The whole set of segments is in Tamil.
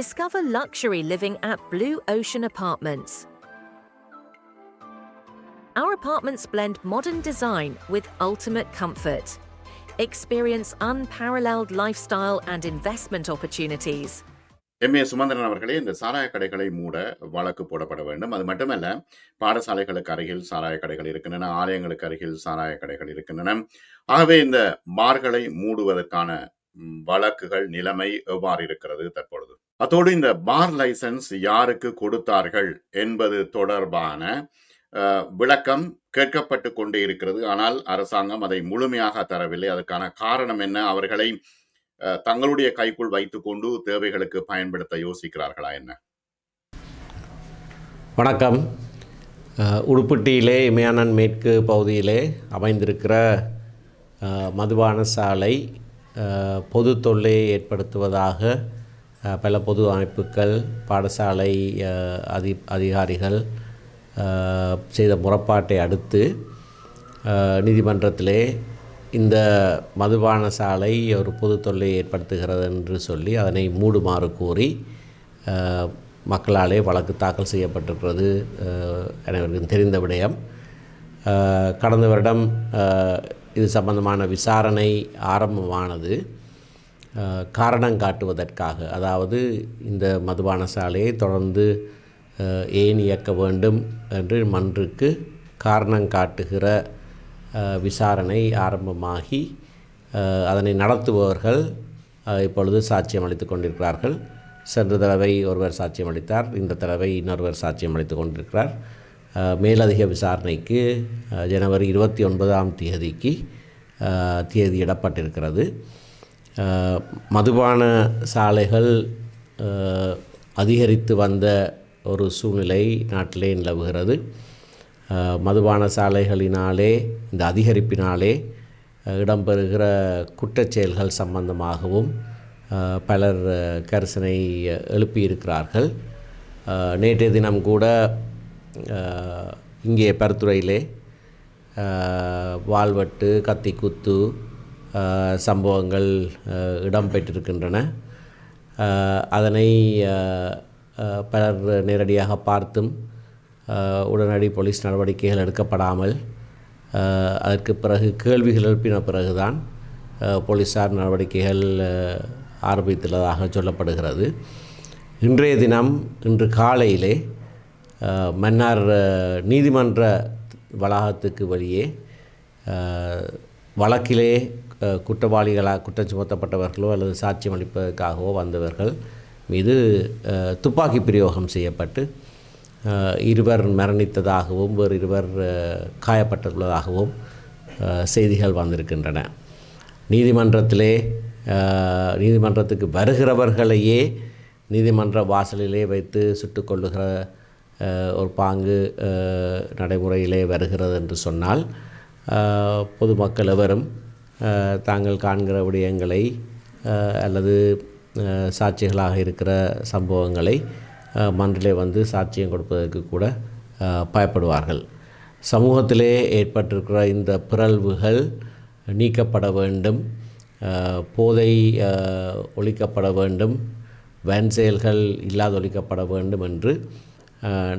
Discover luxury living at Blue Ocean Apartments. Our apartments blend modern design with ultimate comfort. Experience unparalleled lifestyle and investment opportunities. M A Sumanthiran அவர்களே இந்த சாராய கடைகளை மூட வழக்கு போடப்பட வேண்டும் அது மட்டுமல்ல பாடசாலைகளுக்கு அருகில் சாராய கடைகள் இருக்கின்றன ஆலயங்களுக்கு அருகில் சாராய கடைகள் இருக்கின்றன ஆகவே இந்த பார்களை மூடுவதற்கான ம், வழக்குகள் நிலைமை எவ்வாறு இருக்கிறது தற்பொழுது? அத்தோடு இந்த பார் லைசன்ஸ் யாருக்கு கொடுத்தார்கள் என்பது தொடர்பான விளக்கம் கேட்கப்பட்டு கொண்டே இருக்கிறது. ஆனால் அரசாங்கம் அதை முழுமையாக தரவில்லை. அதற்கான காரணம் என்ன? அவர்களை தங்களுடைய கைக்குள் வைத்துக்கொண்டு தேவைகளுக்கு பயன்படுத்த யோசிக்கிறார்களா என்ன? வணக்கம். உடுப்பட்டியிலே இமயானன் மேற்கு பகுதியிலே அமைந்திருக்கிற மதுபான சாலை பொது தொல்லையை ஏற்படுத்துவதாக பல பொது அமைப்புகள் பாடசாலை அதி அதிகாரிகள் செய்த முறப்பாட்டை அடுத்து நீதிமன்றத்திலே இந்த மதுபான சாலை ஒரு பொது தொல்லை ஏற்படுத்துகிறது என்று சொல்லி அதனை மூடுமாறு கூறி மக்களாலே வழக்கு தாக்கல் செய்யப்பட்டிருக்கிறது அனைவருக்கும் தெரிந்த விடயம். கடந்த வருடம் இது சம்பந்தமான விசாரணை ஆரம்பமானது காரணம் காட்டுவதற்காக. அதாவது இந்த மதுபான சாலையை தொடர்ந்து ஏன் இயக்க வேண்டும் என்று மன்றுக்கு காரணம் காட்டுகிற விசாரணை ஆரம்பமாகி அதனை நடத்துபவர்கள் இப்பொழுது சாட்சியம் அளித்து கொண்டிருக்கிறார்கள். சென்ற தடவை ஒருவர் சாட்சியம் அளித்தார் இந்த தடவை இன்னொருவர் சாட்சியம் அளித்து கொண்டிருக்கிறார். மேலதிக விசாரணைக்கு ஜனவரி இருபத்தி ஒன்பதாம் தேதிக்கு தேதியிடப்பட்டிருக்கிறது மதுபான சாலைகள் அதிகரித்து வந்த ஒரு சூழ்நிலை நாட்டிலே நிலவுகிறது. மதுபான சாலைகளினாலே இந்த அதிகரிப்பினாலே இடம்பெறுகிற குற்றச்செயல்கள் சம்பந்தமாகவும் பலர் கரிசனை எழுப்பியிருக்கிறார்கள். நேற்றைய தினம் கூட இங்கே பருத்துறையிலே அஹ், வாள்வெட்டு கத்திக்குத்து சம்பவங்கள் இடம்பெற்றிருக்கின்றன. அதனை பலர் நேரடியாக பார்த்தும் உடனடி போலீஸ் நடவடிக்கைகள் எடுக்கப்படாமல் அதற்கு பிறகு கேள்விகள் எழுப்பின பிறகுதான் போலீஸார் நடவடிக்கைகள் ஆரம்பித்துள்ளதாக சொல்லப்படுகிறது. இன்றைய தினம் இன்று காலையிலே மன்னார் நீதிமன்ற வளாகத்துக்கு வெளியே வழக்கிலே குற்றவாளிகளாக குற்றம் சுமத்தப்பட்டவர்களோ அல்லது சாட்சியம் அளிப்பதற்காகவோ வந்தவர்கள் மீது துப்பாக்கி பிரயோகம் செய்யப்பட்டு இருவர் மரணித்ததாகவும் வேறு இருவர் காயப்பட்டுள்ளதாகவும் செய்திகள் வந்திருக்கின்றன. நீதிமன்றத்திலே நீதிமன்றத்துக்கு வருகிறவர்களையே நீதிமன்ற வாசலிலே வைத்து சுட்டுக்கொள்ளுகிற ஒரு பாங்கு நடைமுறையிலே வருகிறது என்று சொன்னால் பொதுமக்கள் எவரும் தாங்கள் காண்கிற விடயங்களை அல்லது சாட்சிகளாக இருக்கிற சம்பவங்களை மன்றிலே வந்து சாட்சியம் கொடுப்பதற்கு கூட பயப்படுவார்கள். சமூகத்திலே ஏற்பட்டிருக்கிற இந்த பிறழ்வுகள் நீக்கப்பட வேண்டும் போதை ஒழிக்கப்பட வேண்டும் வேன் செயல்கள் இல்லாதொழிக்கப்பட வேண்டும் என்று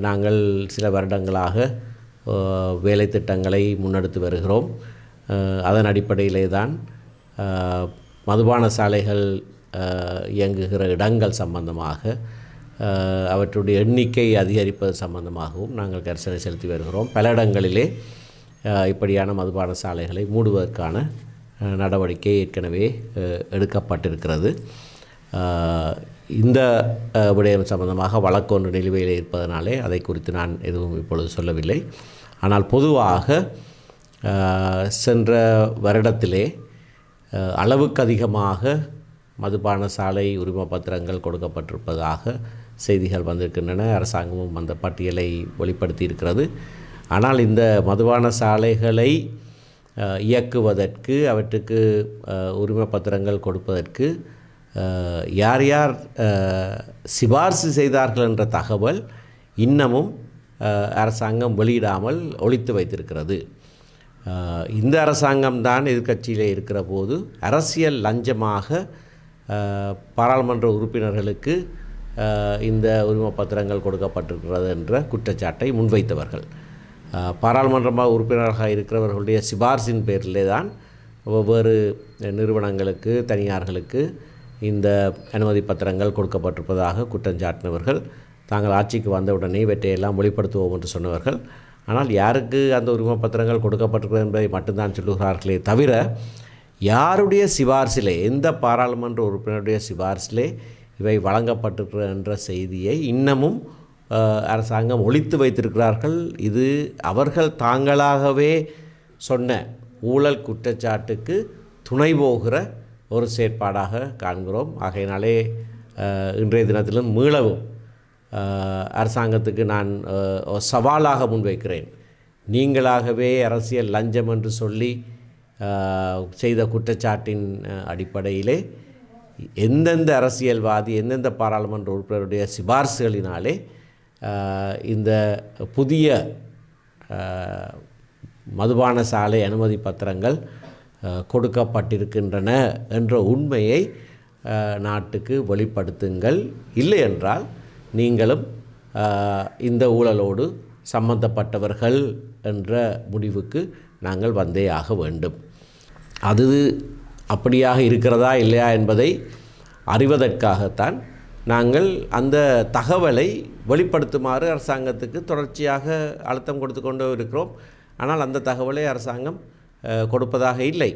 நாங்கள் சில வருடங்களாக வேலை திட்டங்களை முன்னெடுத்து வருகிறோம். அதன் அடிப்படையிலே தான் மதுபான சாலைகள் இயங்குகிற இடங்கள் சம்பந்தமாக அவற்றுடைய எண்ணிக்கை அதிகரிப்பது சம்பந்தமாகவும் நாங்கள் கரிசனை செலுத்தி வருகிறோம். பல இடங்களிலே இப்படியான மதுபான சாலைகளை மூடுவதற்கான நடவடிக்கை ஏற்கனவே எடுக்கப்பட்டிருக்கிறது. இந்த விடயம் சம்பந்தமாக வழக்கொன்று நிலுவையில் இருப்பதனாலே அதை குறித்து நான் எதுவும் இப்பொழுது சொல்லவில்லை. ஆனால் பொதுவாக சென்ற வருடத்திலே அளவுக்கு அதிகமாக மதுபான சாலை உரிம பத்திரங்கள் கொடுக்கப்பட்டிருப்பதாக செய்திகள் வந்திருக்கின்றன. அரசாங்கமும் அந்த பட்டியலை வெளிப்படுத்தி இருக்கிறது ஆனால் இந்த மதுபான சாலைகளை இயக்குவதற்கு அவற்றுக்கு உரிமை உரிம பத்திரங்கள் கொடுப்பதற்கு யார் யார் சிபார்சு செய்தார்கள் என்ற தகவல் இன்னமும் அரசாங்கம் வெளியிடாமல் ஒழித்து வைத்திருக்கிறது. இந்த அரசாங்கம்தான் எதிர்கட்சியிலே இருக்கிற போது அரசியல் லஞ்சமாக பாராளுமன்ற உறுப்பினர்களுக்கு இந்த உரிமை பத்திரங்கள் கொடுக்கப்பட்டிருக்கிறது என்ற குற்றச்சாட்டை முன்வைத்தவர்கள். பாராளுமன்றமாக பாராளுமன்ற உறுப்பினராக இருக்கிறவர்களுடைய சிபார்சின் பேரிலே தான் ஒவ்வொரு நிறுவனங்களுக்கு தனியார்களுக்கு இந்த அனுமதி பத்திரங்கள் கொடுக்கப்பட்டிருப்பதாக குற்றம் சாட்டினவர்கள் தாங்கள் ஆட்சிக்கு வந்தவுடனே இவற்றையெல்லாம் வெளிப்படுத்துவோம் என்று சொன்னவர்கள். ஆனால் யாருக்கு அந்த உரிமை பத்திரங்கள் கொடுக்கப்பட்டிருக்கிறது என்பதை மட்டும்தான் சொல்லுகிறார்களே தவிர யாருடைய சிபார்சிலே எந்த பாராளுமன்ற உறுப்பினருடைய சிபார்சிலே இவை வழங்கப்பட்டிருக்கிற என்ற செய்தியை இன்னமும் அரசாங்கம் ஒழித்து வைத்திருக்கிறார்கள். இது அவர்கள் தாங்களாகவே சொன்ன ஊழல் குற்றச்சாட்டுக்கு துணை போகிற ஒரு செயற்பாடாக காண்கிறோம். ஆகையினாலே இன்றைய தினத்திலும் மீளவும். அரசாங்கத்துக்கு நான் சவாலாக முன்வைக்கிறேன். நீங்களாகவே அரசியல் லஞ்சம் என்று சொல்லி செய்த குற்றச்சாட்டின் அடிப்படையிலே எந்தெந்த அரசியல்வாதி எந்தெந்த பாராளுமன்ற உறுப்பினருடைய சிபார்சுகளினாலே இந்த புதிய மதுபான சாலை அனுமதி பத்திரங்கள் கொடுக்கப்பட்டிருக்கின்றன என்ற உண்மையை நாட்டுக்கு வெளிப்படுத்துங்கள். இல்லை என்றால் நீங்களும் இந்த ஊழலோடு சம்பந்தப்பட்டவர்கள் என்ற முடிவுக்கு நாங்கள் வந்தே ஆக வேண்டும். அது அப்படியாக இருக்கிறதா இல்லையா என்பதை அறிவதற்காகத்தான் நாங்கள் அந்த தகவலை வெளிப்படுத்துமாறு அரசாங்கத்துக்கு தொடர்ச்சியாக அழுத்தம் கொடுத்து கொண்டு இருக்கிறோம். ஆனால் அந்த தகவலை அரசாங்கம் கொடுப்பதாக இல்லை.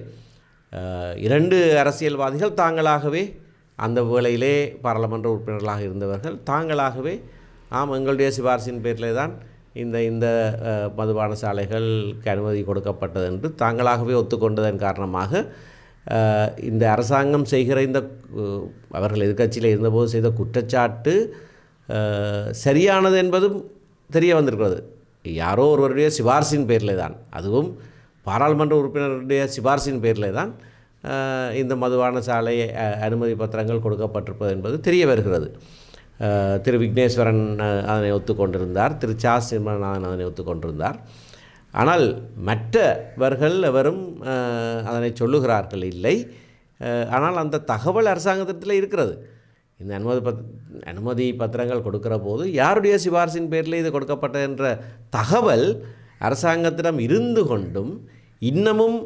இரண்டு அரசியல்வாதிகள் தாங்களாகவே அந்த வேளையிலே பாராளுமன்ற உறுப்பினர்களாக இருந்தவர்கள் தாங்களாகவே ஆம் எங்களுடைய சிபாரிசின் பேரிலே தான் இந்த இந்த மதுபான சாலைகளுக்கு அனுமதி கொடுக்கப்பட்டது என்று தாங்களாகவே ஒத்துக்கொண்டதன் காரணமாக இந்த அரசாங்கம் செய்கிற இந்த அவர்கள் எதிர்க்கட்சியில் இருந்தபோது செய்த குற்றச்சாட்டு சரியானது என்பதும் தெரிய வந்திருக்கிறது. யாரோ ஒருவருடைய சிபாரிசின் பேரில் தான். அதுவும் பாராளுமன்ற உறுப்பினருடைய சிபாரிசின் பேரில் தான் இந்த மதுபான சாலை அனுமதி பத்திரங்கள் கொடுக்கப்பட்டிருப்பது என்பது தெரிய வருகிறது. திரு விக்னேஸ்வரன் அதனை ஒத்துக்கொண்டிருந்தார் திரு சா. சிம்மநாதன் அதனை ஒத்துக்கொண்டிருந்தார் ஆனால் மற்றவர்கள் எவரும் அதனை சொல்லுகிறார்கள் இல்லை. ஆனால் அந்த தகவல் அரசாங்கத்திடத்தில் இருக்கிறது. இந்த அனுமதி பத் அனுமதி பத்திரங்கள் கொடுக்கிற போது யாருடைய சிபாரிசின் பேரில் இது கொடுக்கப்பட்டது என்ற தகவல் அரசாங்கத்திடம் இருந்து கொண்டும் இன்னமும்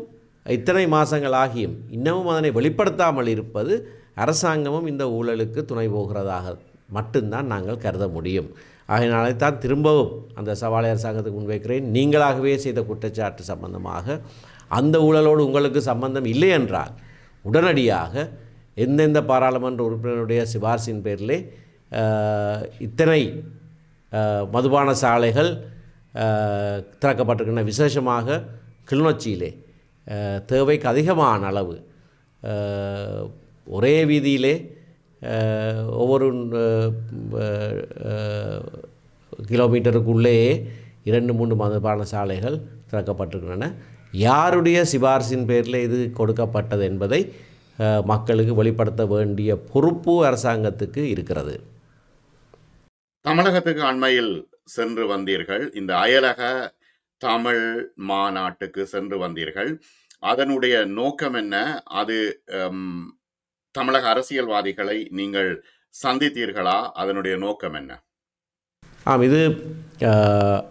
இத்தனை மாதங்கள் ஆகியும் இன்னமும் அதனை வெளிப்படுத்தாமல் இருப்பது அரசாங்கமும் இந்த ஊழலுக்கு துணை போகிறதாக மட்டும்தான் நாங்கள் கருத முடியும். ஆகையினாலே தான் திரும்பவும் அந்த சவாலை அரசாங்கத்துக்கு முன்வைக்கிறேன் நீங்களாகவே செய்த குற்றச்சாட்டு சம்பந்தமாக அந்த ஊழலோடு உங்களுக்கு சம்பந்தம் இல்லை என்றால் உடனடியாக எந்தெந்த பாராளுமன்ற உறுப்பினருடைய சிபார்சின் பேரிலே இத்தனை மதுபான சாலைகள் திறக்கப்பட்டிருக்கின்றன. விசேஷமாக கிளிநொச்சியிலே. தேவைக்கு அதிகமான அளவு. ஒரே வீதியிலே ஒவ்வொரு கிலோமீட்டருக்குள்ளேயே இரண்டு மூன்று மதுபான சாலைகள் திறக்கப்பட்டிருக்கின்றன. யாருடைய சிபாரிசின் பேரில் இது கொடுக்கப்பட்டது என்பதை மக்களுக்கு வெளிப்படுத்த வேண்டிய பொறுப்பு அரசாங்கத்துக்கு இருக்கிறது. தமிழகத்துக்கு அண்மையில் சென்று வந்தீர்கள். இந்த அயலக தமிழ் மாநாட்டுக்கு சென்று வந்தீர்கள். அதனுடைய நோக்கம் என்ன? அது தமிழக அரசியல்வாதிகளை நீங்கள் சந்தித்தீர்களா? அதனுடைய நோக்கம் என்ன? ஆம் இது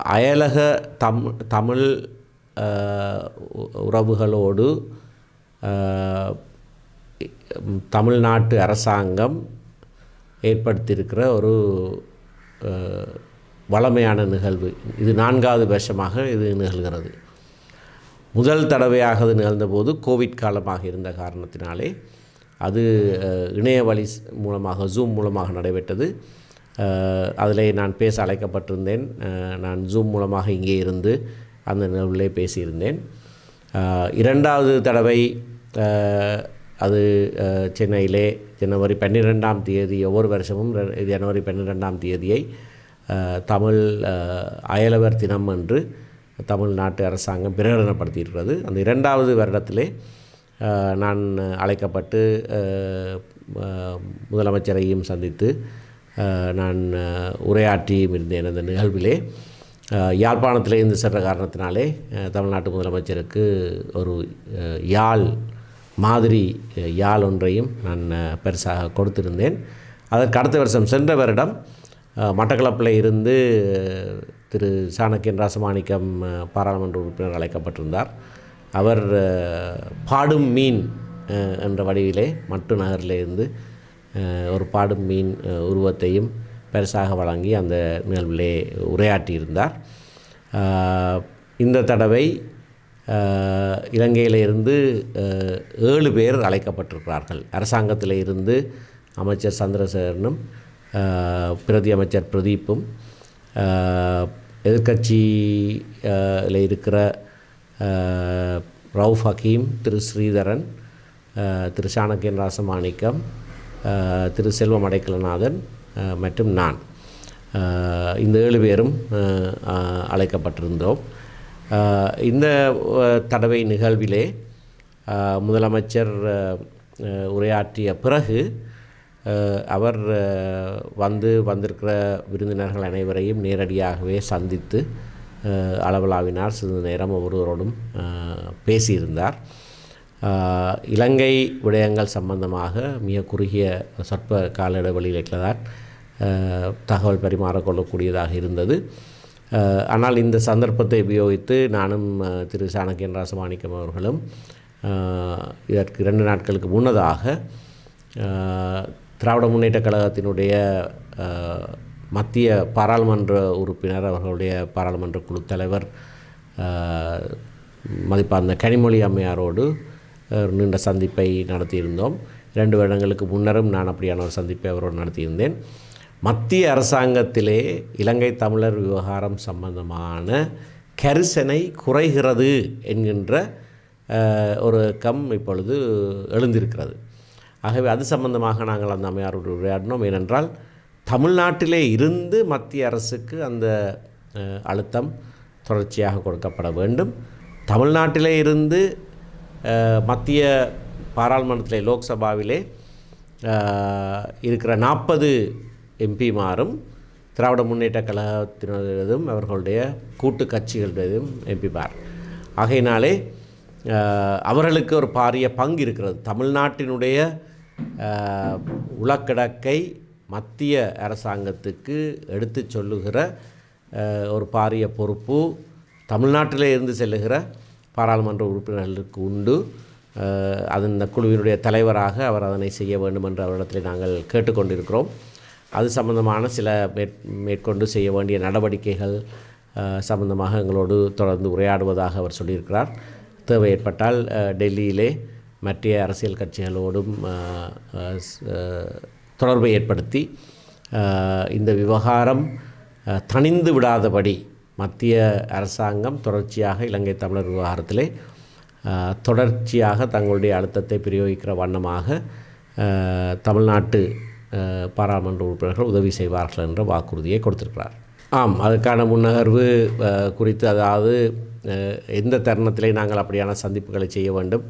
அயலக தம் தமிழ் உ- உறவுகளோடு தமிழ்நாட்டு அரசாங்கம் ஏற்படுத்தியிருக்கிற ஒரு வளமையான நிகழ்வு. இது நான்காவது வருஷமாக இது நிகழ்கிறது. முதல் தடவையாக அது நிகழ்ந்தபோது கோவிட் காலமாக இருந்த காரணத்தினாலே அது இணைய வழி மூலமாக ஜூம் மூலமாக நடைபெற்றது. அதிலே நான் பேச அழைக்கப்பட்டிருந்தேன். நான் ஜூம் மூலமாக இங்கே இருந்து அந்த நிகழ்விலே பேசியிருந்தேன். இரண்டாவது தடவை அது சென்னையிலே ஜனவரி பன்னிரெண்டாம் தேதி ஒவ்வொரு வருஷமும் ஜனவரி பன்னிரெண்டாம் தேதியை தமிழ் அயலவர் தினம் என்று தமிழ்நாட்டு அரசாங்கம் பிரகடனப்படுத்தியிருக்கிறது. அந்த இரண்டாவது வருடத்திலே நான் அழைக்கப்பட்டு முதலமைச்சரையும் சந்தித்து நான் உரையாற்றியும் இருந்தேன் அந்த நிகழ்விலே. யாழ்ப்பாணத்தில் இருந்து சென்ற காரணத்தினாலே தமிழ்நாட்டு முதலமைச்சருக்கு ஒரு யாழ் மாதிரி யாழ் ஒன்றையும் நான் பெருசாக கொடுத்திருந்தேன். அதற்கு அடுத்த வருஷம் சென்ற வருடம் மட்டக்களப்பில் இருந்து திரு சாணக்கியன் ராசமாணிக்கம் பாராளுமன்ற உறுப்பினர் அழைக்கப்பட்டிருந்தார். அவர் பாடும் மீன் என்ற வடிவிலே மட்டு நகரிலிருந்து ஒரு பாடும் மீன் உருவத்தையும் பெருசாக வழங்கி அந்த நிகழ்விலே உரையாற்றியிருந்தார். இந்த தடவை இலங்கையிலிருந்து ஏழு பேர் அழைக்கப்பட்டிருக்கிறார்கள். அரசாங்கத்தில் இருந்து அமைச்சர் சந்திரசேகரனும் பிரதி அமைச்சர் பிரதீப்பும் எதிர்கட்சியில் எதிர்க்கட்சியில் இருக்கிற ரவுஃப் ஹக்கீம் திரு ஸ்ரீதரன் திரு சாணக்கியன் ராசமாணிக்கம் திரு செல்வம் அடைக்கலநாதன் மற்றும் நான். இந்த ஏழு பேரும் அழைக்கப்பட்டிருந்தோம். இந்த தடவை நிகழ்விலே முதலமைச்சர் உரையாற்றிய பிறகு அவர் வந்து வந்திருக்கிற விருந்தினர்கள் அனைவரையும் நேரடியாகவே சந்தித்து அளவலாவினார் சிறிது நேரம் ஒவ்வொருவரோடும் பேசியிருந்தார். இலங்கை விடயங்கள் சம்பந்தமாக மிக குறுகிய சொற்ப கால இடைவெளியில் தான் தகவல் பரிமாறக்கொள்ளக்கூடியதாக இருந்தது. ஆனால் இந்த சந்தர்ப்பத்தை உபயோகித்து நானும் திரு சாணக்கியன் ராசமாணிக்கம் அவர்களும் இதற்கு இரண்டு நாட்களுக்கு முன்னதாக திராவிட முன்னேற்றக் கழகத்தினுடைய மத்திய பாராளுமன்ற உறுப்பினர் அவர்களுடைய பாராளுமன்ற குழு தலைவர் மதிப்பார்ந்த கனிமொழி அம்மையாரோடு நீண்ட சந்திப்பை நடத்தியிருந்தோம். இரண்டு வருடங்களுக்கு முன்னரும் நான் அப்படியான ஒரு சந்திப்பை அவரோடு நடத்தியிருந்தேன். மத்திய அரசாங்கத்திலே இலங்கை தமிழர் விவகாரம் சம்பந்தமான கரிசனை குறைகிறது என்கின்ற ஒரு கம் இப்பொழுது எழுந்திருக்கிறது. ஆகவே அது சம்பந்தமாக நாங்கள் அந்த அம்மையாரோடு உரையாடினோம். ஏனென்றால் தமிழ்நாட்டிலே இருந்து மத்திய அரசுக்கு அந்த அழுத்தம் தொடர்ச்சியாக கொடுக்கப்பட வேண்டும். தமிழ்நாட்டிலே இருந்து மத்திய பாராளுமன்றத்திலே லோக்சபாவிலே இருக்கிற நாற்பது எம்பிமாரும் திராவிட முன்னேற்ற கழகத்தினதும் அவர்களுடைய கூட்டு கட்சிகளுடையதும் எம்பிமார். ஆகையினாலே அவர்களுக்கு ஒரு பாரிய பங்கு இருக்கிறது. தமிழ்நாட்டினுடைய உலக்கடக்கை உளக்கிடக்கை மத்திய அரசாங்கத்துக்கு எடுத்துச் சொல்லுகிற ஒரு பாரிய பொறுப்பு தமிழ்நாட்டிலே இருந்து செல்லுகிற பாராளுமன்ற உறுப்பினர்களுக்கு உண்டு. அது இந்த குழுவினுடைய தலைவராக அவர் அதனை செய்ய வேண்டும் என்று அவரிடத்தில் நாங்கள் கேட்டுக்கொண்டிருக்கிறோம். அது சம்பந்தமான சில மேற் மேற்கொண்டு செய்ய வேண்டிய நடவடிக்கைகள் சம்பந்தமாக எங்களோடு தொடர்ந்து உரையாடுவதாக அவர் சொல்லியிருக்கிறார். தேவை ஏற்பட்டால் டெல்லியிலே மற்ற அரசியல் கட்சிகளோடும் தொடர்பை ஏற்படுத்தி இந்த விவகாரம் தணிந்து விடாதபடி மத்திய அரசாங்கம் தொடர்ச்சியாக இலங்கை தமிழர் விவகாரத்திலே தொடர்ச்சியாக தங்களுடைய அழுத்தத்தை பிரயோகிக்கிற வண்ணமாக தமிழ்நாட்டு பாராளுமன்ற உறுப்பினர்கள் உதவி செய்வார்கள் என்ற வாக்குறுதியை கொடுத்திருக்கிறார். ஆம் அதுக்கான முன்னகர்வு குறித்து அதாவது எந்த தருணத்திலே நாங்கள் அப்படியான சந்திப்புகளை செய்ய வேண்டும்?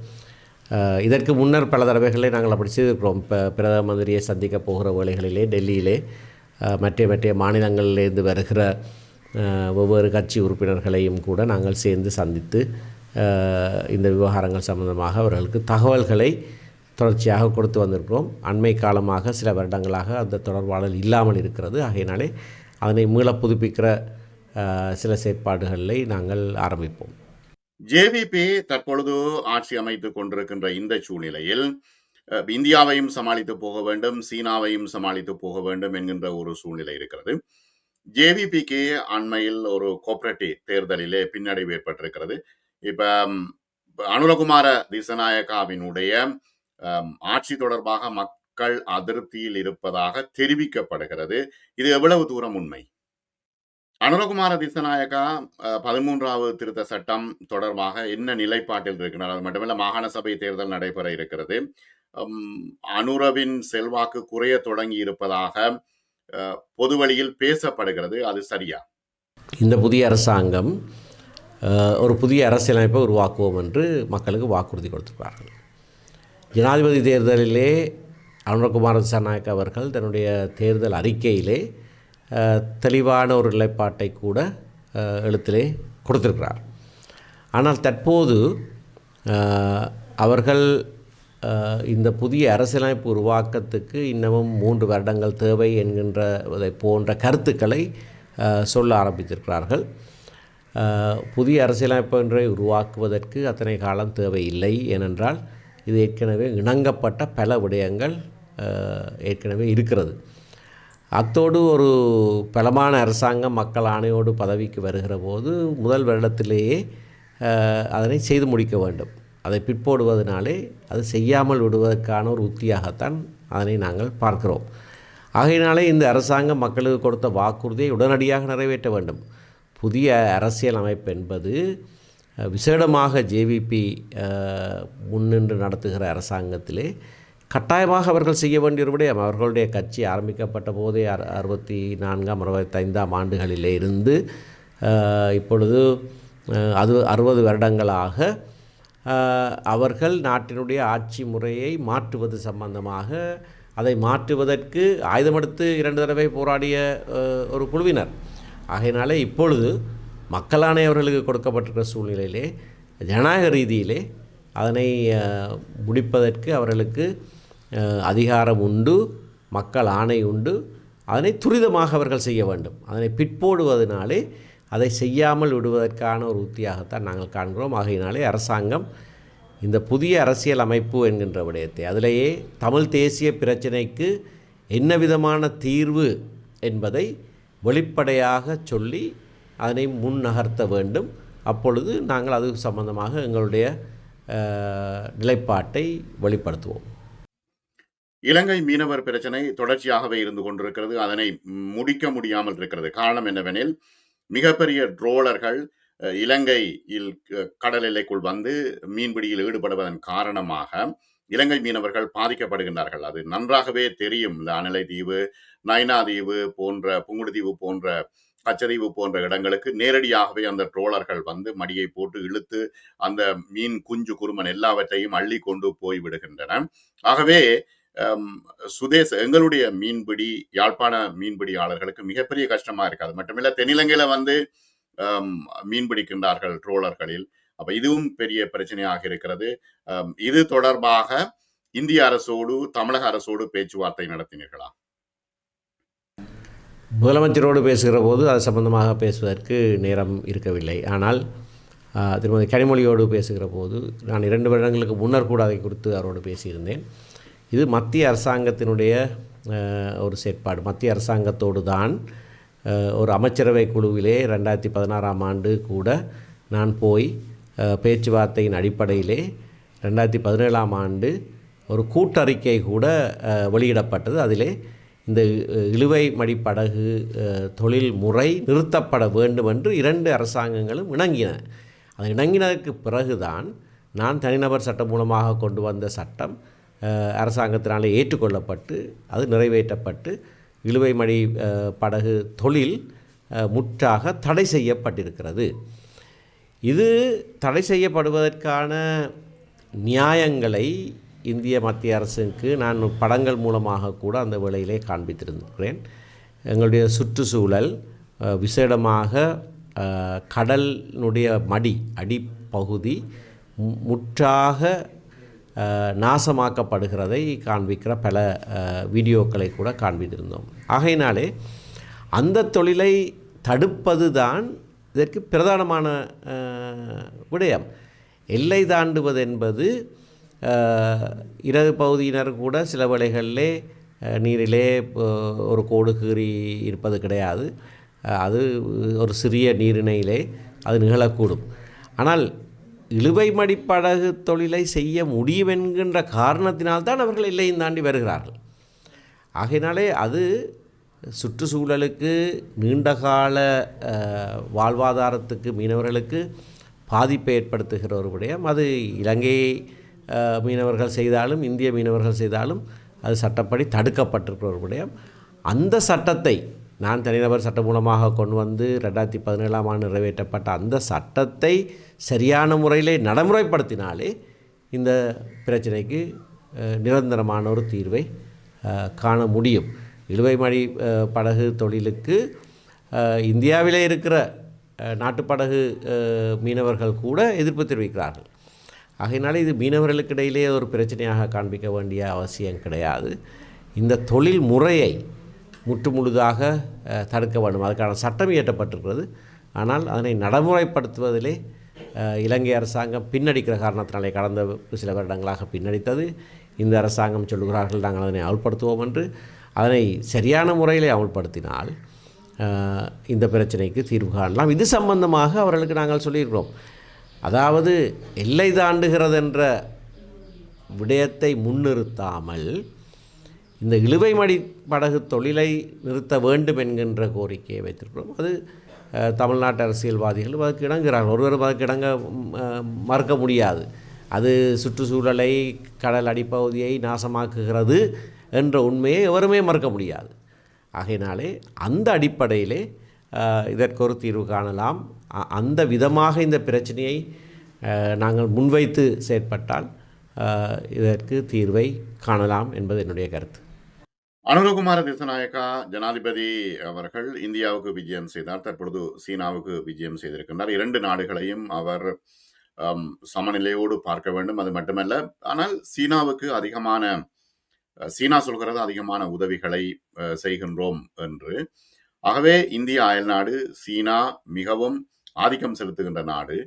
இதற்கு முன்னர் பல தடவைகளை நாங்கள் அப்படி செய்திருக்கிறோம். இப்போ பிரதம மந்திரியை சந்திக்க போகிற வேலைகளிலே டெல்லியிலே மற்ற மற்ற மாநிலங்களிலிருந்து வருகிற ஒவ்வொரு கட்சி உறுப்பினர்களையும் கூட நாங்கள் சேர்ந்து சந்தித்து இந்த விவகாரங்கள் சம்பந்தமாக அவர்களுக்கு தகவல்களை தொடர்ச்சியாக கொடுத்து வந்திருக்கிறோம். அண்மை காலமாக சில வருடங்களாக அந்த தொடர்பாடல் இல்லாமல் இருக்கிறது. ஆகையினாலே அதனை மீள புதுப்பிக்கிற சில செயற்பாடுகளை நாங்கள் ஆரம்பிப்போம். ஜேவிபி தற்பொழுது ஆட்சி அமைத்துக் கொண்டிருக்கின்ற இந்த சூழ்நிலையில் இந்தியாவையும் சமாளித்து போக வேண்டும் சீனாவையும் சமாளித்து போக வேண்டும் என்கின்ற ஒரு சூழ்நிலை இருக்கிறது. ஜேவிபிக்கு அண்மையில் ஒரு கோஆபரேட்டிவ் தேர்தலிலே பின்னடைவு ஏற்பட்டிருக்கிறது. இப்ப அனுரகுமார திசநாயகாவினுடைய ஆட்சி தொடர்பாக மக்கள் அதிருப்தியில் இருப்பதாக தெரிவிக்கப்படுகிறது. இது எவ்வளவு தூரம் உண்மை? அனுரகுமார திசநாயகா பதிமூன்றாவது திருத்த சட்டம் தொடர்பாக என்ன நிலைப்பாட்டில் இருக்கிறார் அது மட்டுமல்ல மாகாண சபை தேர்தல் நடைபெற இருக்கிறது. அனுரவின் செல்வாக்கு குறைய தொடங்கி இருப்பதாக பொதுவழியில் பொது வழியில் பேசப்படுகிறது. அது சரியா? இந்த புதிய அரசாங்கம் ஒரு புதிய அரசியலமைப்பை உருவாக்குவோம் என்று மக்களுக்கு வாக்குறுதி கொடுத்திருக்கிறார்கள். ஜனாதிபதி தேர்தலிலே அனுரகுமார திசாநாயக் அவர்கள் தன்னுடைய தேர்தல் அறிக்கையிலே தெளிவான ஒரு நிலைப்பாட்டை கூட எழுத்திலே கொடுத்திருக்கிறார். ஆனால் தற்போது அவர்கள் இந்த புதிய அரசியலமைப்பு உருவாக்கத்துக்கு இன்னமும் மூன்று வருடங்கள் தேவை என்கின்ற போன்ற கருத்துக்களை சொல்ல ஆரம்பித்திருக்கிறார்கள். புதிய அரசியலமைப்பு ஒன்றை உருவாக்குவதற்கு அத்தனை காலம் தேவையில்லை ஏனென்றால் இது ஏற்கனவே இணங்கப்பட்ட பல விடயங்கள் ஏற்கனவே இருக்கிறது. அத்தோடு ஒரு பலமான அரசாங்கம் மக்கள் ஆணையோடு பதவிக்கு வருகிற போது முதல் வருடத்திலேயே அதனை செய்து முடிக்க வேண்டும். அதை பிற்போடுவதனாலே அது செய்யாமல் விடுவதற்கான ஒரு உத்தியாகத்தான் அதனை நாங்கள் பார்க்கிறோம். ஆகையினாலே இந்த அரசாங்கம் மக்களுக்கு கொடுத்த வாக்குறுதியை உடனடியாக நிறைவேற்ற வேண்டும். புதிய அரசியல் அமைப்பு என்பது விசேடமாக ஜேவிபி முன்னின்று நடத்துகிற அரசாங்கத்திலே கட்டாயமாக அவர்கள் செய்ய வேண்டிய ஒரு விடயம். அவர்களுடைய கட்சி ஆரம்பிக்கப்பட்ட போதே அறு அறுபத்தி நான்காம் அறுபத்தைந்தாம் ஆண்டுகளிலே இருந்து இப்பொழுது அது அறுபது வருடங்களாக அவர்கள் நாட்டினுடைய ஆட்சி முறையை மாற்றுவது சம்பந்தமாக அதை மாற்றுவதற்கு ஆயுதமெடுத்து இரண்டு தடவை போராடிய ஒரு குழுவினர். ஆகையினாலே இப்பொழுது மக்களானே அவர்களுக்கு கொடுக்கப்பட்டிருக்கிற சூழ்நிலையிலே ஜனநாயக ரீதியிலே அதனை முடிப்பதற்கு அவர்களுக்கு அதிகாரம் உண்டு மக்கள் ஆணை உண்டு. அதனை துரிதமாக அவர்கள் செய்ய வேண்டும். அதனை பிற்போடுவதனாலே அதை செய்யாமல் விடுவதற்கான ஒரு உத்தியாகத்தான் நாங்கள் காண்கிறோம். ஆகையினாலே அரசாங்கம் இந்த புதிய அரசியல் அமைப்பு என்கின்ற விடயத்தை அதிலேயே தமிழ் தேசிய பிரச்சினைக்கு என்ன விதமான தீர்வு என்பதை வெளிப்படையாக சொல்லி அதனை முன் நகர்த்த வேண்டும். அப்பொழுது நாங்கள் அது சம்பந்தமாக எங்களுடைய நிலைப்பாட்டை வெளிப்படுத்துவோம். இலங்கை மீனவர் பிரச்சனை தொடர்ச்சியாகவே இருந்து கொண்டிருக்கிறது. அதனை முடிக்க முடியாமல் இருக்கிறது. காரணம் என்னவெனில் மிகப்பெரிய ட்ரோலர்கள் இலங்கையில் க- கடல் எல்லைக்குள் வந்து மீன்பிடியில் ஈடுபடுவதன் காரணமாக இலங்கை மீனவர்கள் பாதிக்கப்படுகின்றார்கள். அது நன்றாகவே தெரியும். இந்த அனலை தீவு நைனா தீவு போன்ற புங்குடுதீவு போன்ற கச்சதீவு போன்ற இடங்களுக்கு நேரடியாகவே அந்த ட்ரோலர்கள் வந்து மடியை போட்டு இழுத்து அந்த மீன் குஞ்சு குருமன் எல்லாவற்றையும் அள்ளி கொண்டு போய் விடுகின்றன. ஆகவே சுதேச எங்களுடைய மீன்பிடி யாழ்ப்பாண மீன்பிடியாளர்களுக்கு மிகப்பெரிய கஷ்டமா இருக்கு. அது மட்டுமில்ல தென்னிலங்கையில வந்து அம், மீன் பிடிக்கின்றார்கள் ட்ரோலர்களில். அப்ப இதுவும் பெரிய பிரச்சனையாக இருக்கிறது. இது தொடர்பாக இந்திய அரசோடு தமிழக அரசோடு பேச்சுவார்த்தை நடத்தினீர்களா? முதலமைச்சரோடு பேசுகிற போது அது சம்பந்தமாக பேசுவதற்கு நேரம் இருக்கவில்லை. ஆனால் திருமதி கனிமொழியோடு பேசுகிற போது நான் இரண்டு வருடங்களுக்கு முன்னர் கூட அதை குறித்து அவரோடு பேசியிருந்தேன். இது மத்திய அரசாங்கத்தினுடைய ஒரு செயற்பாடு. மத்திய அரசாங்கத்தோடு தான் ஒரு அமைச்சரவை குழுவிலே ரெண்டாயிரத்தி பதினாறாம் ஆண்டு கூட நான் போய் பேச்சுவார்த்தையின் அடிப்படையிலே ரெண்டாயிரத்தி பதினேழாம் ஆண்டு ஒரு கூட்டறிக்கை கூட வெளியிடப்பட்டது. அதிலே இந்த இழுவை மடிப்படகு அஹ், தொழில் முறை நிறுத்தப்பட வேண்டும் என்று இரண்டு அரசாங்கங்களும் இணங்கின. அது இணங்கினதற்கு பிறகுதான் நான் தனிநபர் சட்டம் மூலமாக கொண்டு வந்த சட்டம் அரசாங்கத்தினாலே ஏற்றுக்கொள்ளப்பட்டு அது நிறைவேற்றப்பட்டு இழுவை மடி படகு தொழில் முற்றாக தடை செய்யப்பட்டிருக்கிறது. இது தடை செய்யப்படுவதற்கான நியாயங்களை இந்திய மத்திய அரசுக்கு நான் படங்கள் மூலமாக கூட அந்த வேளையிலே காண்பித்திருக்கிறேன். எங்களுடைய சுற்றுச்சூழல் விசேடமாக கடலினுடைய மடி அடிப்பகுதி முற்றாக நாசமாக்கப்படுகிறதை காண்பிக்கிற பல வீடியோக்களை கூட காண்பித்திருந்தோம். ஆகையினாலே அந்த தொழிலை தடுப்பது தான் இதற்கு பிரதானமான விடயம். எல்லை தாண்டுவது என்பது இரவு இடது பகுதியினர் கூட சில வேளைகளிலே நீரிலே ஒரு கோடு கீறி இருப்பது கிடையாது. அது ஒரு சிறிய நீரிணையிலே அது நிகழக்கூடும். ஆனால் இழுவை மடிப்படகு தொழிலை செய்ய முடியும் என்கின்ற காரணத்தினால்தான் அவர்கள் எல்லையும் தாண்டி வருகிறார்கள். ஆகையினாலே அது சுற்றுச்சூழலுக்கு நீண்டகால வாழ்வாதாரத்துக்கு மீனவர்களுக்கு பாதிப்பை ஏற்படுத்துகிற ஒரு விடயம். அது இலங்கை மீனவர்கள் செய்தாலும் இந்திய மீனவர்கள் செய்தாலும் அது சட்டப்படி தடுக்கப்பட்டிருக்கிற ஒரு விடயம். அந்த சட்டத்தை நான் தனிநபர் சட்டம் மூலமாக கொண்டு வந்து ரெண்டாயிரத்தி பதினேழாம் ஆண்டு நிறைவேற்றப்பட்ட அந்த சட்டத்தை சரியான முறையிலே நடைமுறைப்படுத்தினாலே இந்த பிரச்சனைக்கு நிரந்தரமான ஒரு தீர்வை காண முடியும். இழுவை மழை படகு தொழிலுக்கு இந்தியாவிலே இருக்கிற நாட்டுப்படகு மீனவர்கள் கூட எதிர்ப்பு தெரிவிக்கிறார்கள். ஆகையினால இது மீனவர்களுக்கு இடையிலே ஒரு பிரச்சனையாக காண்பிக்க வேண்டிய அவசியம் கிடையாது. இந்த தொழில் முறையை முற்று முழுதாக தடுக்க வேண்டும். அதுக்கான சட்டம் இயற்றப்பட்டிருக்கிறது. ஆனால் அதனை நடைமுறைப்படுத்துவதிலே இலங்கை அரசாங்கம் பின்னடிக்கிற காரணத்தினாலே கடந்த சில வருடங்களாக பின்னடித்தது. இந்த அரசாங்கம் சொல்லுகிறார்கள் நாங்கள் அதனை அமல்படுத்துவோம் என்று. அதனை சரியான முறையிலே அமல்படுத்தினால் இந்த பிரச்சனைக்கு தீர்வு காணலாம். இது சம்பந்தமாக அவர்களுக்கு நாங்கள் சொல்லியிருக்கிறோம். அதாவது எல்லை தாண்டுகிறது என்ற விடயத்தை முன்னிறுத்தாமல் இந்த இழுவை மடி படகு தொழிலை நிறுத்த வேண்டும் என்கின்ற கோரிக்கையை வைத்திருக்கிறோம். அது தமிழ்நாட்டு அரசியல்வாதிகள் அதுக்கு இணங்குகிறார்கள். ஒருவரும் அதுக்கு இணங்க மறுக்க முடியாது. அது சுற்றுச்சூழலை கடல் அடிப்பகுதியை நாசமாக்குகிறது என்ற உண்மையை எவருமே மறுக்க முடியாது. ஆகையினாலே அந்த அடிப்படையிலே இதற்கு ஒரு தீர்வு காணலாம். அ- அந்த விதமாக இந்த பிரச்சனையை நாங்கள் முன்வைத்து செயற்பட்டால் இதற்கு தீர்வை காணலாம் என்பது என்னுடைய கருத்து. அனுரகுமார திசநாயக்கா ஜனாதிபதி அவர்கள் இந்தியாவுக்கு விஜயம் செய்தார். தற்பொழுது சீனாவுக்கு விஜயம் செய்திருக்கின்றார். இரண்டு நாடுகளையும் அவர் சமநிலையோடு பார்க்க வேண்டும். அது மட்டுமல்ல ஆனால் சீனாவுக்கு அதிகமான சீனா சொல்கிறது அதிகமான உதவிகளை செய்கின்றோம் என்று. ஆகவே இந்திய அயல்நாடு சீனா மிகவும் ஆதிக்கம் செலுத்துகின்ற நாடு.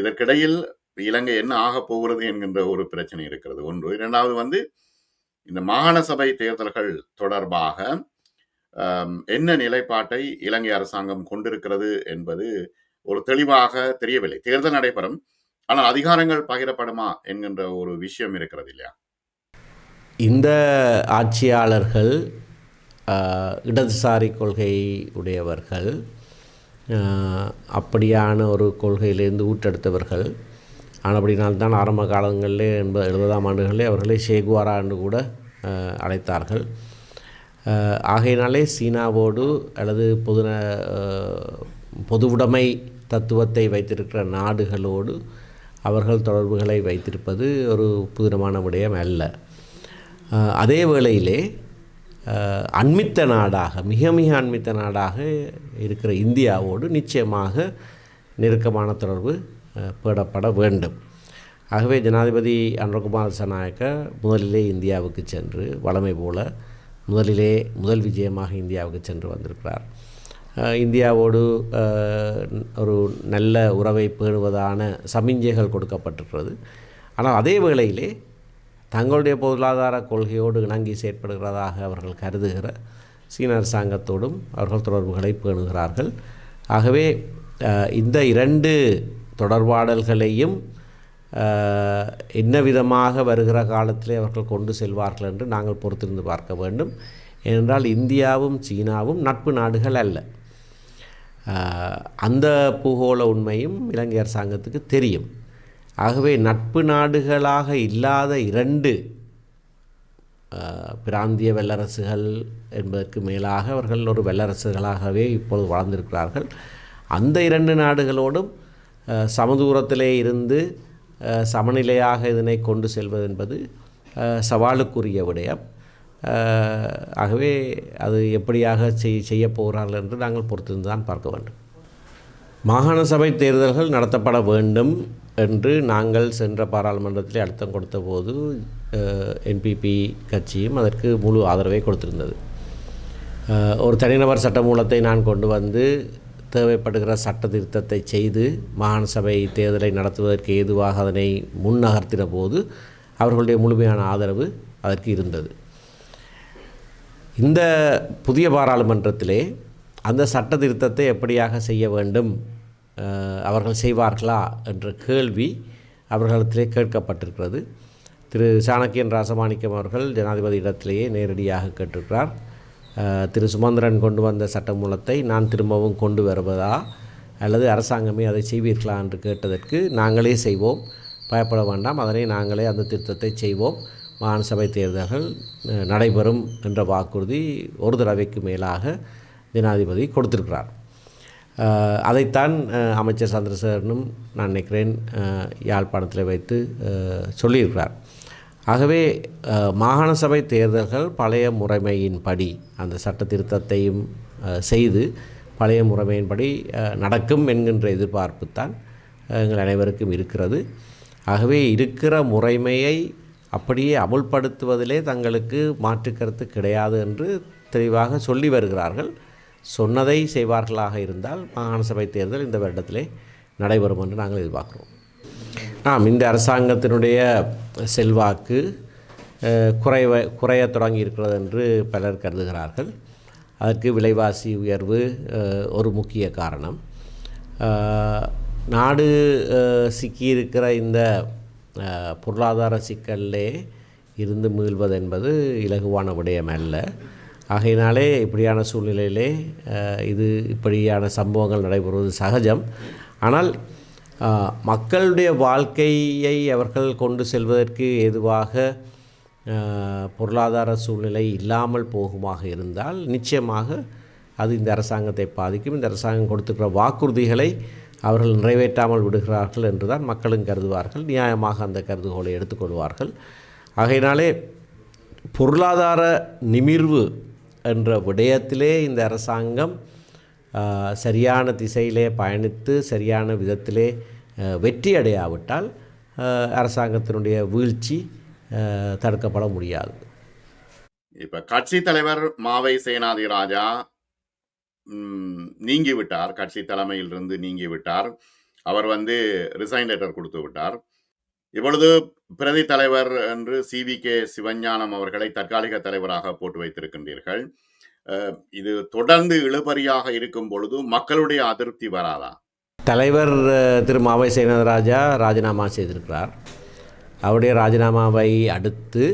இதற்கிடையில் இலங்கை என்ன ஆகப் போகிறது என்கின்ற ஒரு பிரச்சனை இருக்கிறது. ஒன்று. இரண்டாவது வந்து இந்த மாகாண சபை தேர்தல்கள் தொடர்பாக என்ன நிலைப்பாட்டை இலங்கை அரசாங்கம் கொண்டிருக்கிறது என்பது ஒரு தெளிவாக தெரியவில்லை. தேர்தல் நடைபெறும். ஆனால் அதிகாரங்கள் பகிரப்படுமா என்கின்ற ஒரு விஷயம் இருக்கிறது இல்லையா? இந்த ஆட்சியாளர்கள் இடதுசாரி கொள்கை உடையவர்கள் அப்படியான ஒரு கொள்கையிலிருந்து ஊற்றெடுத்தவர்கள் ஆனபடினால்தான் ஆரம்ப காலங்களிலே எண்பது எழுபதாம் ஆண்டுகளிலே அவர்களை ஷேகுவாரா என்று கூட அழைத்தார்கள். ஆகையினாலே சீனாவோடு அல்லது பொது பொதுவுடைமை தத்துவத்தை வைத்திருக்கிற நாடுகளோடு அவர்கள் தொடர்புகளை வைத்திருப்பது ஒரு புதினமான விடயம் அல்ல. அதே வேளையிலே அண்மித்த நாடாக மிக மிக அண்மித்த நாடாக இருக்கிற இந்தியாவோடு நிச்சயமாக நெருக்கமான தொடர்பு பேடப்பட வேண்டும் ஆகவே ஜனாதிபதி அனுரகுமார் சனாயக்க முதலிலே இந்தியாவுக்கு சென்று வழமை போல முதலிலே முதல் விஜயமாக இந்தியாவுக்கு சென்று வந்திருக்கிறார் இந்தியாவோடு ஒரு நல்ல உறவை பேணுவதான சமிஞ்சைகள் கொடுக்கப்பட்டிருக்கிறது ஆனால் அதே வேளையிலே தங்களுடைய பொருளாதார கொள்கையோடு இணங்கி செயற்படுகிறதாக அவர்கள் கருதுகிற சீன அரசாங்கத்தோடும் அவர்கள் தொடர்புகளை பேணுகிறார்கள் ஆகவே இந்த இரண்டு தொடர்பாடல்களையும் என்ன விதமாக வருகிற காலத்திலே அவர்கள் கொண்டு செல்வார்கள் என்று நாங்கள் பொறுத்திருந்து பார்க்க வேண்டும். ஏனென்றால் இந்தியாவும் சீனாவும் நட்பு நாடுகள் அல்ல. அந்த பூகோள உண்மையும் இலங்கை அரசாங்கத்துக்கு தெரியும். ஆகவே நட்பு நாடுகளாக இல்லாத இரண்டு பிராந்திய வல்லரசுகள் என்பதற்கு மேலாக அவர்கள் ஒரு வல்லரசுகளாகவே இப்பொழுது வளர்ந்திருக்கிறார்கள். அந்த இரண்டு நாடுகளோடும் சமதூரத்திலே இருந்து சமநிலையாக இதனை கொண்டு செல்வது என்பது சவாலுக்குரிய விடயம். ஆகவே அது எப்படியாக செய் செய்ய போகிறார்கள் என்று நாங்கள் பொறுத்திருந்து தான் பார்க்க வேண்டும். மாகாண சபை தேர்தல்கள் நடத்தப்பட வேண்டும் என்று நாங்கள் சென்ற பாராளுமன்றத்தில் அழுத்தம் கொடுத்த போது என்பிபி கட்சியும் அதற்கு முழு ஆதரவை கொடுத்திருந்தது. ஒரு தனிநபர் சட்டமூலத்தை நான் கொண்டு வந்து தேவைப்படுகிற சட்ட திருத்தத்தை செய்து மாகாண சபை தேர்தலை நடத்துவதற்கு ஏதுவாக அதனை முன்னகர்த்தின போது அவர்களுடைய முழுமையான ஆதரவு அதற்கு இருந்தது. இந்த புதிய பாராளுமன்றத்திலே அந்த சட்ட திருத்தத்தை எப்படியாக செய்ய வேண்டும் அவர்கள் செய்வார்களா என்ற கேள்வி அவர்களிடத்திலே கேட்கப்பட்டிருக்கிறது. திரு சாணக்கியன் ராசமாணிக்கம் அவர்கள் ஜனாதிபதி இடத்திலேயே நேரடியாக கேட்டிருக்கிறார். திரு சுமந்திரன் கொண்டு வந்த சட்டமூலத்தை நான் திரும்பவும் கொண்டு வருவதா? அல்லது அரசாங்கமே அதை செய்வீர்களா என்று கேட்டதற்கு நாங்களே செய்வோம். பயப்பட வேண்டாம். அதனை நாங்களே அந்த திருத்தத்தை செய்வோம். மாகாண சபை தேர்தல்கள் நடைபெறும் என்ற வாக்குறுதி ஒரு தடவைக்கு மேலாக ஜனாதிபதி கொடுத்திருக்கிறார். அதைத்தான் அமைச்சர் சந்திரசேகரனும் நான் நினைக்கிறேன் யாழ்ப்பாணத்தில் வைத்து சொல்லியிருக்கிறார். ஆகவே மாகாண சபை தேர்தல்கள் பழைய முறைமையின்படி அந்த சட்ட திருத்தத்தையும் செய்து பழைய முறைமையின்படி நடக்கும் என்கின்ற எதிர்பார்ப்பு தான் எங்கள் அனைவருக்கும் இருக்கிறது. ஆகவே இருக்கிற முறைமையை அப்படியே அமுல்படுத்துவதிலே தங்களுக்கு மாற்று கருத்து கிடையாது என்று தெளிவாக சொல்லி வருகிறார்கள். சொன்னதை செய்வார்களாக இருந்தால் மாகாண சபை தேர்தல் இந்த வருடத்திலே நடைபெறும் என்று நாங்கள் எதிர்பார்க்கிறோம். ஆம் இந்த அரசாங்கத்தினுடைய செல்வாக்கு குறைவ குறைய தொடங்கி இருக்கிறது என்று பலர் கருதுகிறார்கள். அதற்கு விலைவாசி உயர்வு ஒரு முக்கிய காரணம். நாடு சிக்கியிருக்கிற இந்த பொருளாதார சிக்கல்லே இருந்து மீள்வது என்பது இலகுவான விடயம் அல்ல. ஆகையினாலே இப்படியான சூழ்நிலையிலே இது இப்படியான சம்பவங்கள் நடைபெறுவது சகஜம். ஆனால் மக்களுடைய வாழ்க்கையை அவர்கள் கொண்டு செல்வதற்கு ஏதுவாக பொருளாதார சூழ்நிலை இல்லாமல் போகுமாக இருந்தால் நிச்சயமாக அது இந்த அரசாங்கத்தை பாதிக்கும். இந்த அரசாங்கம் கொடுத்துக்கிற வாக்குறுதிகளை அவர்கள் நிறைவேற்றாமல் விடுகிறார்கள் என்றுதான் மக்களும் கருதுவார்கள். நியாயமாக அந்த கருதுகோளை எடுத்துக்கொள்வார்கள். ஆகையினாலே பொருளாதார நிமிர்வு என்ற விடயத்திலே இந்த அரசாங்கம் சரியான திசையிலே பயணித்து சரியான விதத்திலே வெற்றி அடையாவிட்டால் அரசாங்கத்தினுடைய வீழ்ச்சி தடுக்கப்பட முடியாது. இப்ப கட்சி தலைவர் மாவை சேனாதி ராஜா நீங்கிவிட்டார். கட்சி தலைமையிலிருந்து நீங்கிவிட்டார். அவர் வந்து ரிசைன் லெட்டர் கொடுத்து விட்டார். இப்பொழுது பிரதி தலைவர் என்று சிவி கே சிவஞானம் அவர்களை தற்காலிக தலைவராக போட்டு வைத்திருக்கின்றீர்கள். இது தொடர்ந்து இழுபறியாக இருக்கும் பொழுது மக்களுடைய அதிருப்தி வராதா? தலைவர் திரு மாவை சேனராஜா ராஜினாமா செய்திருக்கிறார். அவருடைய ராஜினாமாவை அடுத்து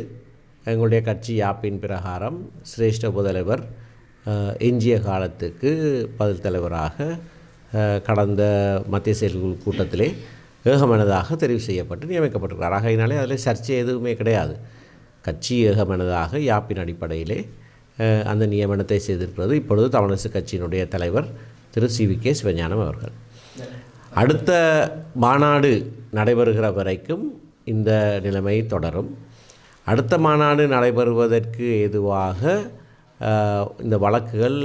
எங்களுடைய கட்சி யாப்பின் பிரகாரம் சிரேஷ்ட புதலைவர் எஞ்சிய காலத்துக்கு பதில் தலைவராக கடந்த மத்திய செயல்குழு கூட்டத்திலே ஏகமனதாக தெரிவு செய்யப்பட்டு நியமிக்கப்பட்டிருக்கிறார். ஆகையினாலே அதில் சர்ச்சை எதுவுமே கிடையாது. கட்சி ஏகமனதாக யாப்பின் அடிப்படையிலே அந்த நியமனத்தை செய்திருக்கிறது. இப்பொழுது தமிழரசு கட்சியினுடைய தலைவர் Thiru C V K Sivagnanam அவர்கள். அடுத்த மாநாடு நடைபெறுகிற வரைக்கும் இந்த நிலைமை தொடரும். அடுத்த மாநாடு நடைபெறுவதற்கு ஏதுவாக இந்த வழக்குகள்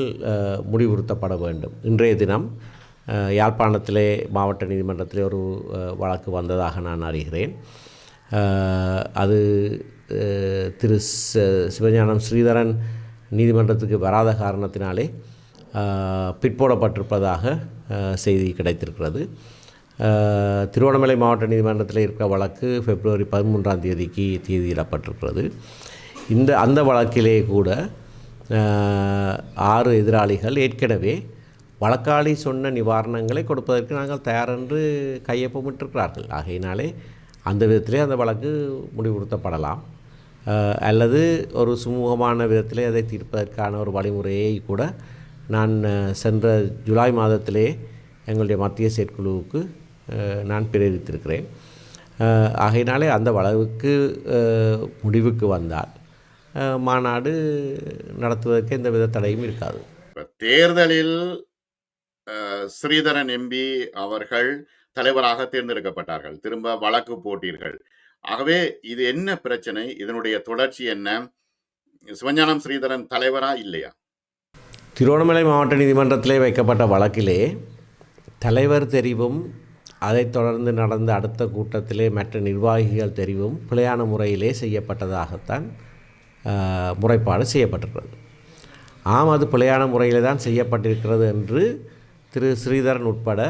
முடிவுறுத்தப்பட வேண்டும். இன்றைய தினம் யாழ்ப்பாணத்திலே மாவட்ட நீதிமன்றத்திலே ஒரு வழக்கு வந்ததாக நான் அறிகிறேன். அது திரு சிவஞானம் ஸ்ரீதரன் நீதிமன்றத்துக்கு வராத காரணத்தினாலே பிற்போடப்பட்டிருப்பதாக செய்தி கிடைத்திருக்கிறது. திருவண்ணாமலை மாவட்ட நீதிமன்றத்தில் இருக்கிற வழக்கு பிப்ரவரி பதிமூன்றாம் தேதிக்கு தேதியிடப்பட்டிருக்கிறது இந்த அந்த வழக்கிலே கூட ஆறு எதிராளிகள் ஏற்கனவே வழக்காளி சொன்ன நிவாரணங்களை கொடுப்பதற்கு நாங்கள் தயார் என்று கையொப்பமிட்டிருக்கிறார்கள். ஆகையினாலே அந்த விதத்திலே அந்த வழக்கு முடிவுறுத்தப்படலாம். அல்லது ஒரு சுமூகமான விதத்திலே அதை தீர்ப்பதற்கான ஒரு வழிமுறையை கூட நான் சென்ற ஜூலை மாதத்திலே எங்களுடைய மத்திய செயற்குழுவுக்கு நான் பிரேரித்திருக்கிறேன். ஆகையினாலே அந்த வளவுக்கு முடிவுக்கு வந்தால் மாநாடு நடத்துவதற்கு எந்த வித தடையும் இருக்காது. தேர்தலில் ஸ்ரீதரன் எம்பி அவர்கள் தலைவராக தேர்ந்தெடுக்கப்பட்டார்கள். திரும்ப வழக்கு போட்டீர்கள். ஆகவே இது என்ன பிரச்சனை? இதனுடைய தொடர்ச்சி என்ன? சிவஞானம் ஸ்ரீதரன் தலைவரா இல்லையா? திருவண்ணாமலை மாவட்ட நீதிமன்றத்திலே வைக்கப்பட்ட வழக்கிலே தலைவர் தெரிவும் அதைத் தொடர்ந்து நடந்த அடுத்த கூட்டத்திலே மற்ற நிர்வாகிகள் தெரிவும் பிழையான முறையிலே செய்யப்பட்டதாகத்தான் முறைப்பாடு செய்யப்பட்டிருக்கிறது. ஆம் அது பிழையான முறையிலே தான் செய்யப்பட்டிருக்கிறது என்று திரு ஸ்ரீதரன் உட்பட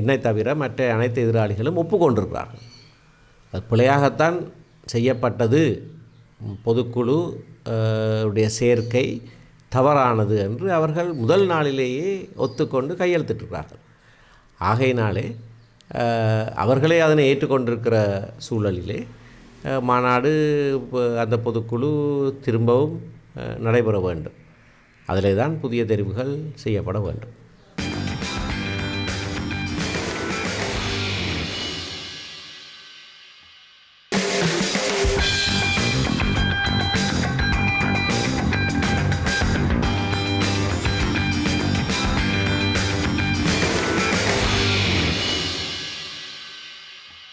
என்னை தவிர மற்ற அனைத்து எதிராளிகளும் ஒப்புக்கொண்டிருக்கிறார்கள். அது பிழையாகத்தான் செய்யப்பட்டது. பொதுக்குழு உடைய சேர்க்கை தவறானது என்று அவர்கள் முதல் நாளிலேயே ஒத்துக்கொண்டு கையெழுத்திட்டிருக்கிறார்கள். ஆகையினாலே அவர்களே அதனை ஏற்றுக்கொண்டிருக்கிற சூழலிலே மாநாடு அந்த பொதுக்குழு திரும்பவும் நடைபெற வேண்டும். அதிலே தான் புதிய தெரிவுகள் செய்யப்பட வேண்டும்.